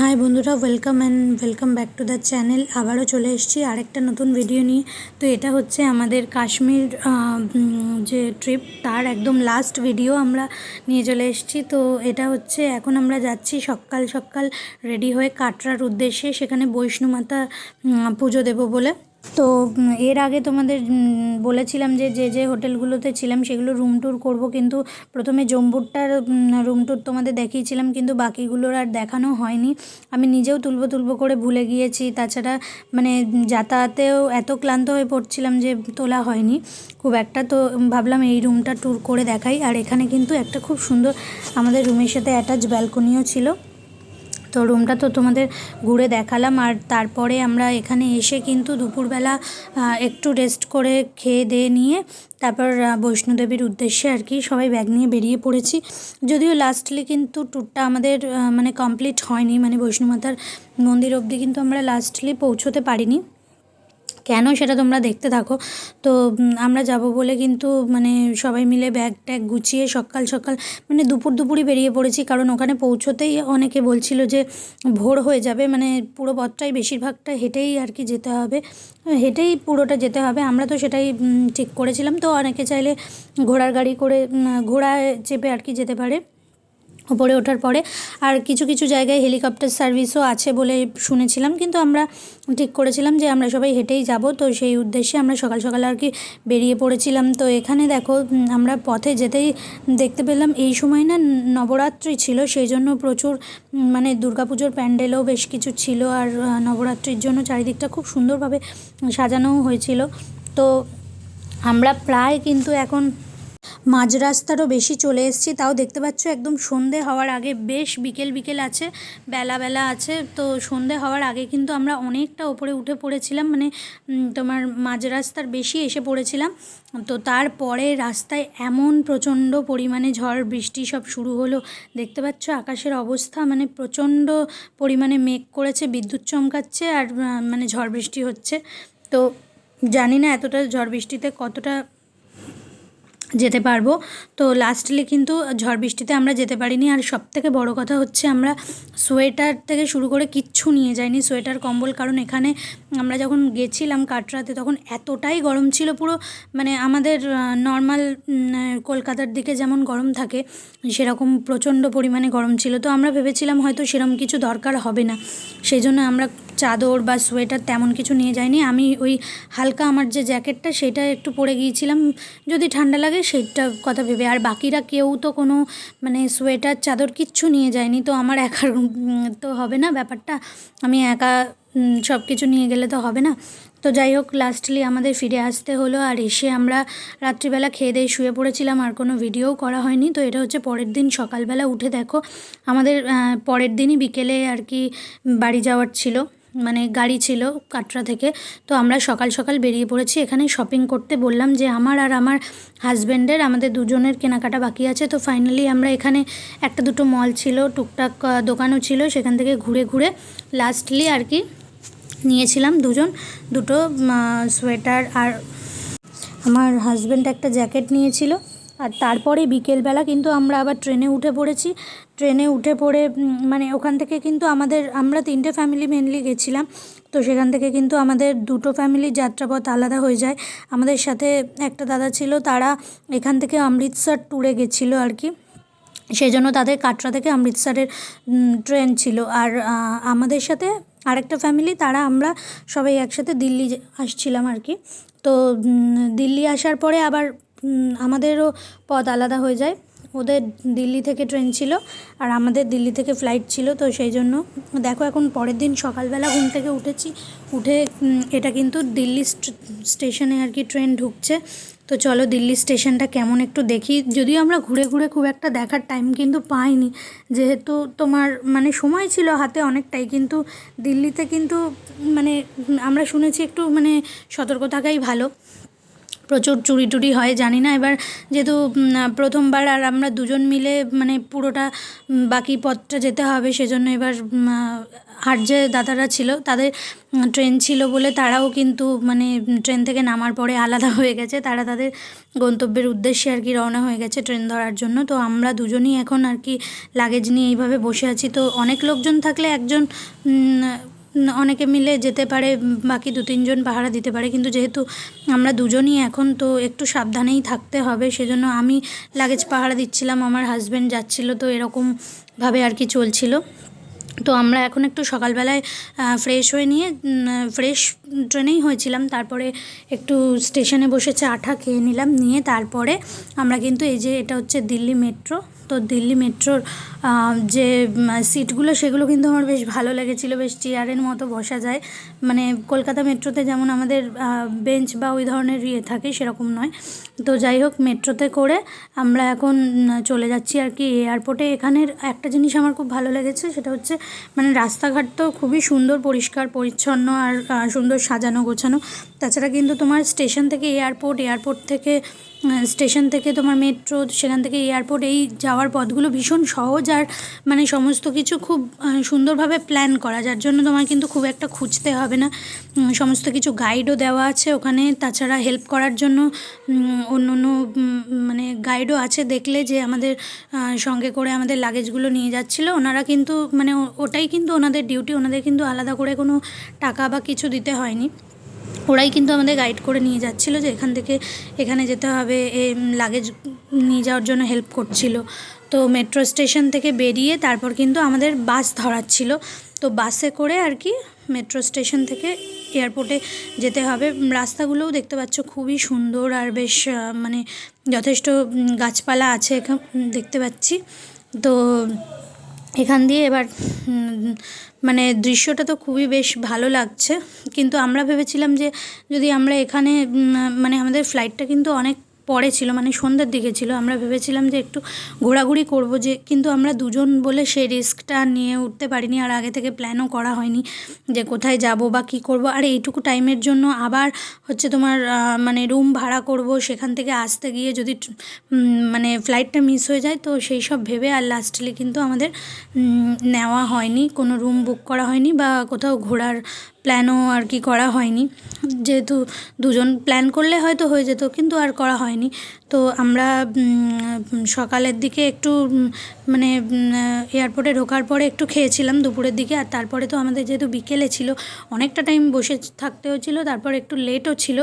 High বন্ধুরা welcome and welcome back to the channel আবারও চলে এসেছি আরেকটা নতুন ভিডিও নিয়ে। তো এটা হচ্ছে আমাদের কাশ্মীর যে ট্রিপ তার একদম লাস্ট ভিডিও আমরা নিয়ে চলে এসেছি। তো এটা হচ্ছে এখন আমরা যাচ্ছি সকাল সকাল রেডি হয়ে কাটরার উদ্দেশ্যে। সেখানে বৈষ্ণুমাতা পুজো দেবো বলে। তো এর আগে তোমাদের বলেছিলাম যে যে যে হোটেলগুলোতে ছিলাম সেগুলো রুম ট্যুর করব, কিন্তু প্রথমে জম্বুরটার রুম ট্যুর তোমাদের দেখিয়েছিলাম, কিন্তু বাকিগুলোর আর দেখানো হয়নি। আমি নিজেও তুলবো তুলবো করে ভুলে গিয়েছি। তাছাড়া মানে যাতায়াতেও এত ক্লান্ত হয়ে পড়ছিলাম যে, তোলা হয়নি। খুব একটা তো ভাবলাম এই রুমটা ট্যুর করে দেখাই। আর এখানে কিন্তু একটা খুব সুন্দর, আমাদের রুমের সাথে অ্যাটাচ ব্যালকনিও ছিল। তো রুমটা তো তোমাদের ঘুরে দেখালাম আর তারপরে আমরা এখানে এসে কিন্তু দুপুরবেলা একটু রেস্ট করে খেয়ে দিয়ে নিয়ে তারপর বৈষ্ণোদেবীর উদ্দেশ্যে আর কি সবাই ব্যাগ নিয়ে বেরিয়ে পড়েছি। যদিও লাস্টলি কিন্তু ট্যুরটা আমাদের মানে কমপ্লিট হয়নি মানে বৈষ্ণোমাতার মন্দির অবধি কিন্তু আমরা লাস্টলি পৌঁছোতে পারিনি। কেন সেটা তোমরা দেখতে থাকো। তো আমরা যাব বলে কিন্তু মানে সবাই মিলে ব্যাগ ট্যাগ গুছিয়ে সকাল সকাল মানে দুপুর দুপুরই বেরিয়ে পড়েছি। কারণ ওখানে পৌঁছোতেই অনেকে বলছিল যে, ভোর হয়ে যাবে। মানে পুরো পথটাই বেশিরভাগটা হেঁটেই আর কি যেতে হবে। হেঁটেই পুরোটা যেতে হবে। আমরা তো সেটাই ঠিক করেছিলাম। তো অনেকে চাইলে ঘোড়ার গাড়ি করে ঘোড়ায় চেপে আর কি যেতে পারে। ওপরে ওঠার পরে। আর কিছু কিছু জায়গায় হেলিকপ্টার সার্ভিসও আছে বলে শুনেছিলাম। কিন্তু আমরা ঠিক করেছিলাম যে আমরা সবাই হেঁটেই যাব। তো সেই উদ্দেশ্যে আমরা সকাল সকাল আর কি বেরিয়ে পড়েছিলাম। তো এখানে দেখো আমরা পথে যেতেই দেখতে পেলাম এই সময় না নবরাত্রি ছিল। সেই জন্য প্রচুর মানে দুর্গাপুজোর প্যান্ডেলও বেশ কিছু ছিল। আর নবরাত্রির জন্য চারিদিকটা খুব সুন্দরভাবে সাজানোও হয়েছিল। তো আমরা প্রায় কিন্তু এখন মাঝ রাস্তারও বেশি চলে এসেছি। তাও দেখতে পাচ্ছ একদম সন্ধে হওয়ার আগে বেশ বিকেল বিকেল আছে, বেলা বেলা আছে। তো সন্ধে হওয়ার আগে কিন্তু আমরা অনেকটা ওপরে উঠে পড়েছিলাম মানে তোমার মাঝ রাস্তার বেশি এসে পড়েছিলাম। তো তারপরে রাস্তায় এমন প্রচণ্ড পরিমাণে ঝড়, বৃষ্টি সব শুরু হলো। দেখতে পাচ্ছ আকাশের অবস্থা মানে প্রচণ্ড পরিমাণে মেঘ করেছে, বিদ্যুৎ চমকাচ্ছে আর মানে ঝড় বৃষ্টি হচ্ছে। তো জানি না এতটা ঝড় বৃষ্টিতে কতটা যেতে পারব। তো লাস্টলি কিন্তু ঝড় বৃষ্টিতে আমরা যেতে পারিনি। আর সব থেকে বড়ো কথা হচ্ছে আমরা সোয়েটার থেকে শুরু করে কিচ্ছু নিয়ে যাইনি। সোয়েটার কম্বল, কারণ এখানে আমরা যখন গেছিলাম কাটরাতে তখন এতটাই গরম ছিল পুরো মানে আমাদের নর্মাল কলকাতার দিকে যেমন গরম থাকে, সেরকম প্রচণ্ড পরিমাণে গরম ছিল। তো আমরা ভেবেছিলাম হয়তো সেরকম কিছু দরকার হবে না। সেই জন্য আমরা চাদর বা সোয়েটার তেমন কিছু নিয়ে যাইনি। আমি ওই হালকা আমার যে জ্যাকেটটা সেটা একটু পরে গিয়েছিলাম। যদি ঠান্ডা লাগে সেটা কথা ভেবে। আর বাকিরা কেউ তো কোনো মানে সোয়েটার, চাদর কিচ্ছু নিয়ে যায়নি। তো আমার একার তো হবে না ব্যাপারটা। আমি একা সব কিছু নিয়ে গেলে তো হবে না। তো যাই হোক লাস্টলি আমাদের ফিরে আসতে হলো। আর এসে আমরা রাত্রিবেলা খেয়ে দিয়ে শুয়ে পড়েছিলাম। আর কোনো ভিডিওও করা হয়নি। তো এটা হচ্ছে পরের দিন সকালবেলা উঠে দেখো। আমাদের পরের দিনই বিকেলে আর কি বাড়ি যাওয়ার ছিল। মানে গাড়ি ছিল কাটরা থেকে। তো আমরা সকাল সকাল বেরিয়ে পড়েছি। এখানে শপিং করতে বললাম যে, আমার আর আমার হাজব্যান্ডের আমাদের দুজনের কেনাকাটা বাকি আছে। তো ফাইনালি আমরা এখানে একটা দুটো মল ছিল, টুকটাক দোকানও ছিল, সেখান থেকে ঘুরে ঘুরে লাস্টলি আর কি নিয়েছিলাম দুজন। দুটো সোয়েটার আর আমার হাজব্যান্ড একটা জ্যাকেট নিয়েছিল। আর তারপরে বিকেলবেলা কিন্তু আমরা আবার ট্রেনে উঠে পড়েছি। ট্রেনে উঠে পড়ে মানে ওখান থেকে কিন্তু আমাদের, আমরা তিনটে ফ্যামিলি মেনলি গেছিলাম। তো সেখান থেকে কিন্তু আমাদের দুটো ফ্যামিলির যাত্রাপথ আলাদা হয়ে যায়। আমাদের সাথে একটা দাদা ছিল, তারা এখান থেকে অমৃতসর ট্যুরে গেছিল আর কি। সেই জন্য তাদের কাটরা থেকে অমৃতসরের ট্রেন ছিল। আর আমাদের সাথে আরেকটা ফ্যামিলি তারা আমরা সবাই একসাথে দিল্লি আসছিলাম আর কি। তো দিল্লি আসার পরে আবার আমাদেরও পথ আলাদা হয়ে যায়। ওদের দিল্লি থেকে ট্রেন ছিল আর আমাদের দিল্লি থেকে ফ্লাইট ছিল, তো সেই জন্য দেখো এখন পরের দিন সকালবেলা ঘুম থেকে উঠেছি, উঠে এটা কিন্তু দিল্লি স্টেশনে আর কি ট্রেন ঢুকছে। তো চলো দিল্লি স্টেশনটা কেমন একটু দেখি। যদিও আমরা ঘুরে ঘুরে খুব একটা দেখার টাইম কিন্তু পাইনি, যেহেতু তোমার মানে সময় ছিল হাতে অনেকটাই, কিন্তু দিল্লিতে কিন্তু মানে আমরা শুনেছি একটু মানে সতর্ক থাকাই ভালো। প্রচুর চুরি টুরি হয়, জানি না। এবার যেহেতু প্রথমবার আর আমরা দুজন মিলে মানে পুরোটা বাকি পথটা যেতে হবে, সেজন্য এবার আর যে দাদারা ছিল, তাদের ট্রেন ছিল বলে তারাও কিন্তু মানে ট্রেন থেকে নামার পরে আলাদা হয়ে গেছে। তারা তাদের গন্তব্যের উদ্দেশ্যে আর কি রওনা হয়ে গেছে ট্রেন ধরার জন্য। তো আমরা দুজনই এখন আর কি লাগেজ নিয়ে এইভাবে বসে আছি। তো অনেক লোকজন থাকলে একজন অনেকে মিলে যেতে পারে বাকি দু তিনজন পাহারা দিতে পারে, কিন্তু যেহেতু আমরা দুজনই এখন, তো একটু সাবধানেই থাকতে হবে। সেজন্য আমি লাগেজ পাহারা দিচ্ছিলাম, আমার হাজব্যান্ড যাচ্ছিল, তো এরকমভাবে আর কি চলছিল। তো আমরা এখন একটু সকালবেলায় ফ্রেশ হয়ে নিয়ে ফ্রেশ ট্রেনেই হয়েছিলাম। তারপরে একটু স্টেশনে বসে টা খেয়ে নিলাম, নিয়ে তারপরে আমরা কিন্তু এই যে, এটা হচ্ছে দিল্লি মেট্রো। তো দিল্লি মেট্রোর যে সিটগুলো, সেগুলো কিন্তু আমার বেশ ভালো লেগেছিলো, বেশ চেয়ারের মতো বসা যায়। মানে কলকাতা মেট্রোতে যেমন আমাদের বেঞ্চ বা ওই ধরনের ইয়ে থাকে, সেরকম নয়। তো যাই হোক, মেট্রোতে করে আমরা এখন চলে যাচ্ছি আর কি এয়ারপোর্টে। এখানের একটা জিনিস আমার খুব ভালো লেগেছে, সেটা হচ্ছে মানে রাস্তাঘাট তো খুবই সুন্দর, পরিষ্কার, পরিচ্ছন্ন আর সুন্দর সাজানো গোছানো। তাছাড়া কিন্তু তোমার স্টেশন থেকে এয়ারপোর্ট এয়ারপোর্ট থেকে স্টেশন থেকে তোমার মেট্রো, সেখান থেকে এয়ারপোর্ট, এই যাওয়ার পথগুলো ভীষণ সহজ আর মানে সমস্ত কিছু খুব সুন্দরভাবে প্ল্যান করা। যার জন্য তোমার কিন্তু খুব একটা খুঁজতে হবে না। সমস্ত কিছু গাইডও দেওয়া আছে ওখানে। তাছাড়া হেল্প করার জন্য অন্য অন্য মানে গাইডও আছে দেখলে যে আমাদের সঙ্গে করে আমাদের লাগেজগুলো নিয়ে যাচ্ছিল। ওনারা কিন্তু মানে ওটাই কিন্তু ওনাদের ডিউটি ওনাদের কিন্তু আলাদা করে কোনো টাকা বা কিছু দিতে হয়নি। ওরাই কিন্তু আমাদের গাইড করে নিয়ে যাচ্ছিল যে এখান থেকে এখানে যেতে হবে, এ লাগেজ নিয়ে যাওয়ার জন্য হেল্প করছিল। তো মেট্রো স্টেশন থেকে বেরিয়ে তারপর কিন্তু আমাদের বাস ধরাচ্ছিল। তো বাসে করে আর কি মেট্রো স্টেশন থেকে এয়ারপোর্টে যেতে হবে। রাস্তাগুলোও দেখতে পাচ্ছ খুবই সুন্দর আর বেশ মানে যথেষ্ট গাছপালা আছে দেখতে পাচ্ছি। তো এখান দিয়ে এবার মানে দৃশ্যটা তো খুবই বেশ ভালো লাগছে। কিন্তু আমরা ভেবেছিলাম যে যদি আমরা এখানে মানে আমাদের ফ্লাইটটা কিন্তু অনেক পরে ছিল মানে সন্ধ্যের দিকে ছিল, আমরা ভেবেছিলাম যে একটু ঘোরাঘুরি করব যে, কিন্তু আমরা দুজন বলে সেই রিস্কটা নিয়ে উঠতে পারিনি আর আগে থেকে প্ল্যানও করা হয়নি যে কোথায় যাব বা কী করব। আর এইটুকু টাইমের জন্য আবার হচ্ছে তোমার মানে রুম ভাড়া করব, সেখান থেকে আসতে গিয়ে যদি মানে ফ্লাইটটা মিস হয়ে যায়, তো সেই সব ভেবে আর লাস্টলি কিন্তু আমাদের নেওয়া হয়নি, কোনো রুম বুক করা হয়নি বা কোথাও ঘোরার প্ল্যানও আর কি করা হয়নি। যেহেতু দুজন প্ল্যান করলে হয়তো হয়ে যেত, কিন্তু আর করা হয়নি। তো আমরা সকালের দিকে একটু মানে এয়ারপোর্টে ঢোকার পরে একটু খেয়েছিলাম দুপুরের দিকে। আর তারপরে তো আমাদের যেহেতু বিকেলে ছিল, অনেকটা টাইম বসে থাকতে হয়েছিল তারপর একটু লেটও ছিল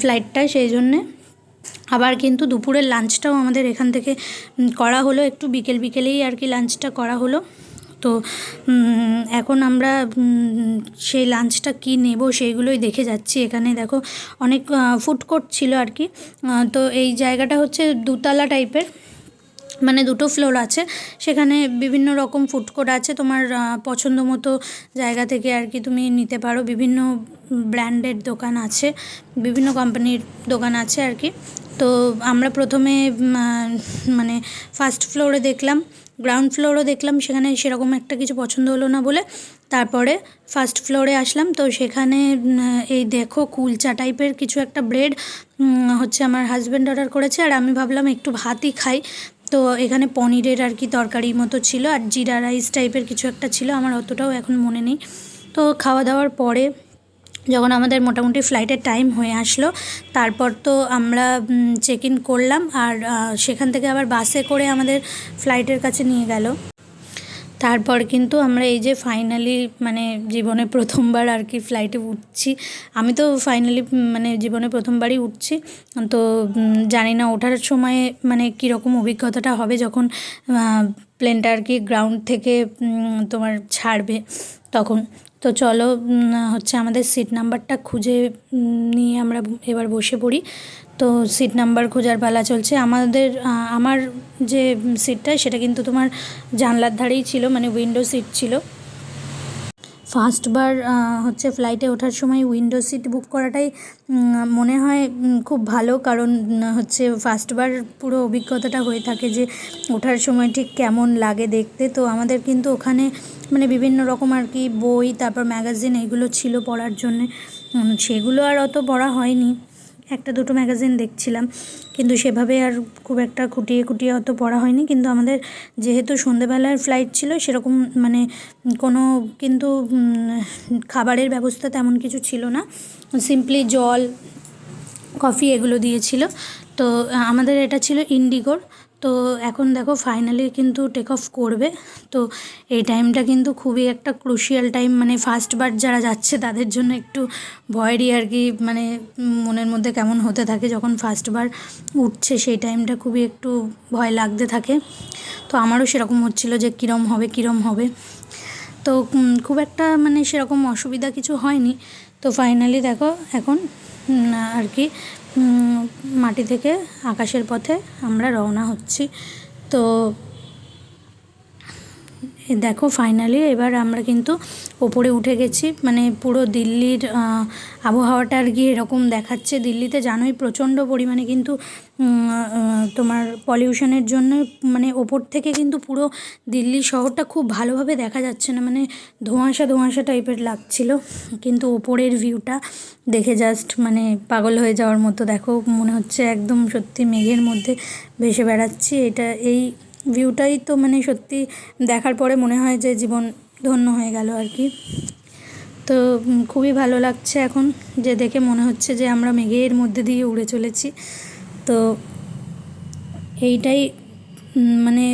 ফ্লাইটটায় সেই জন্যে। আবার কিন্তু দুপুরের লাঞ্চটাও আমাদের এখান থেকে করা হলো, একটু বিকেল বিকেলেই আর কি লাঞ্চটা করা হলো। তো এখন আমরা সেই লাঞ্চটা কী নেব সেইগুলোই দেখে যাচ্ছি। এখানে দেখো অনেক ফুড কোর্ট ছিল আর কি। তো এই জায়গাটা হচ্ছে দুতলা টাইপের মানে দুটো ফ্লোর আছে। সেখানে বিভিন্ন রকম ফুড কোর্ট আছে। তোমার পছন্দ মতো জায়গা থেকে আর কি তুমি নিতে পারো। বিভিন্ন ব্র্যান্ডের দোকান আছে। বিভিন্ন কোম্পানির দোকান আছে আর কি। তো আমরা প্রথমে মানে ফার্স্ট ফ্লোরে দেখলাম গ্রাউন্ড ফ্লোরও দেখলাম, সেখানে সেরকম একটা কিছু পছন্দ হলো না বলে। তারপরে ফার্স্ট ফ্লোরে আসলাম, তো সেখানে এই দেখো কুলচা টাইপের কিছু একটা ব্রেড হচ্ছে আমার হাজব্যান্ড অর্ডার করেছে। আর আমি ভাবলাম একটু ভাতই খাই। তো এখানে পনিরের আর কি তরকারি মতো ছিল, আর জিরা রাইস টাইপের কিছু একটা ছিল, আমার অতটাও এখন মনে নেই। তো খাওয়া দাওয়ার পরে যখন আমাদের মোটামুটি ফ্লাইটের টাইম হয়ে আসলো, তারপর তো আমরা চেক ইন করলাম আর সেখান থেকে আবার বাসে করে আমাদের ফ্লাইটের কাছে নিয়ে গেল। তারপর কিন্তু আমরা এই যে ফাইনালি মানে জীবনে প্রথমবার আর কি ফ্লাইটে উঠছি, আমি তো ফাইনালি মানে জীবনে প্রথমবারই উঠছি, তো জানি না ওঠার সময় মানে কীরকম অভিজ্ঞতাটা হবে যখন প্লেনটা আর কি গ্রাউন্ড থেকে তোমার ছাড়বে তখন। তো চলো হচ্ছে আমাদের সিট নাম্বারটা খুঁজে নিয়ে আমরা এবার বসে পড়ি। তো সিট নাম্বার খোঁজার পালা চলছে। আমাদের আমার যে সিটটা সেটা কিন্তু তোমার জানলার ধারেই ছিল মানে উইন্ডো সিট ছিল। ফার্স্টবার হচ্ছে ফ্লাইটে ওঠার সময় উইন্ডো সিট বুক করাটাই মনে হয় খুব ভালো। কারণ হচ্ছে ফার্স্টবার পুরো অভিজ্ঞতাটা হয়ে থাকে যে ওঠার সময় ঠিক কেমন লাগে দেখতে। তো আমাদের কিন্তু ওখানে মানে বিভিন্ন রকম আর কি বই, তারপর ম্যাগাজিন এগুলো ছিল পড়ার জন্যে। সেগুলো আর অত পড়া হয়নি। একটা দুটো ম্যাগাজিন দেখছিলাম। কিন্তু সেভাবে আর খুব একটা খুঁটিয়ে খুঁটিয়ে অত পড়া হয়নি। কিন্তু আমাদের যেহেতু সন্ধেবেলার ফ্লাইট ছিল, সেরকম মানে কোনো কিন্তু খাবারের ব্যবস্থা তেমন কিছু ছিল না। সিম্পলি জল কফি এগুলো দিয়েছিল। তো আমাদের এটা ছিল ইন্ডিগোর তো এখন দেখো ফাইনালি কিন্তু টেক অফ করবে। তো এই টাইমটা কিন্তু খুবই একটা ক্রুশিয়াল টাইম মানে ফার্স্ট বার যারা যাচ্ছে তাদের জন্য একটু ভয়েরই আর কি মানে মনের মধ্যে কেমন হতে থাকে যখন ফার্স্ট বার উঠছে, সেই টাইমটা খুবই একটু ভয় লাগতে থাকে। তো আমারও সেরকম হচ্ছিল যে কীরম হবে কীরম হবে। তো খুব একটা মানে সেরকম অসুবিধা কিছু হয়নি। তো ফাইনালি দেখো এখন আর কি মাটি থেকে আকাশের পথে আমরা রওনা হচ্ছি। তো দেখো ফাইনালি এবার আমরা কিন্তু ওপরে উঠে গেছি। মানে পুরো দিল্লির আবহাওয়াটা আর কি এরকম দেখাচ্ছে। দিল্লিতে জানোই প্রচণ্ড পরিমাণে কিন্তু তোমার পলিউশনের জন্য মানে ওপর থেকে কিন্তু পুরো দিল্লি শহরটা খুব ভালোভাবে দেখা যাচ্ছে না। মানে ধোঁয়াশা ধোঁয়াশা টাইপের লাগছিল। কিন্তু ওপরের ভিউটা দেখে জাস্ট মানে পাগল হয়ে যাওয়ার মতো। দেখো মনে হচ্ছে একদম সত্যি মেঘের মধ্যে ভেসে বেড়াচ্ছি। এটা এই ভিউটাই তো মানে সত্যি দেখার পরে মনে হয় যে জীবন ধন্য হয়ে গেল আর কি। তো খুবই ভালো লাগছে এখন যে দেখে মনে হচ্ছে যে আমরা মেঘের মধ্যে দিয়ে উড়ে চলেছি। তো, এইটাই মানে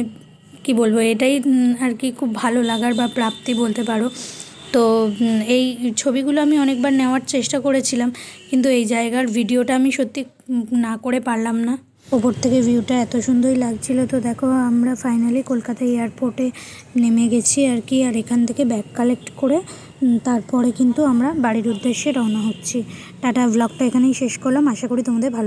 কি বলব, এটাই আর কি খুব ভালো লাগার বা প্রাপ্তি বলতে পারো। তো এই ছবিগুলো আমি অনেকবার নেওয়ার চেষ্টা করেছিলাম, কিন্তু এই জায়গার ভিডিওটা আমি সত্যি না করে পারলাম না। ওপর থেকে ভিউটা এত সুন্দরই লাগছিল। তো দেখো, আমরা ফাইনালি কলকাতা এয়ারপোর্টে নেমে গেছি আর কি, আর এখান থেকে ব্যাগ কালেক্ট করে তারপরে কিন্তু আমরা বাড়ির উদ্দেশ্যে রওনা হচ্ছি। টাটা ব্লগটা এখানেই শেষ করলাম। আশা করি তোমাদের ভালো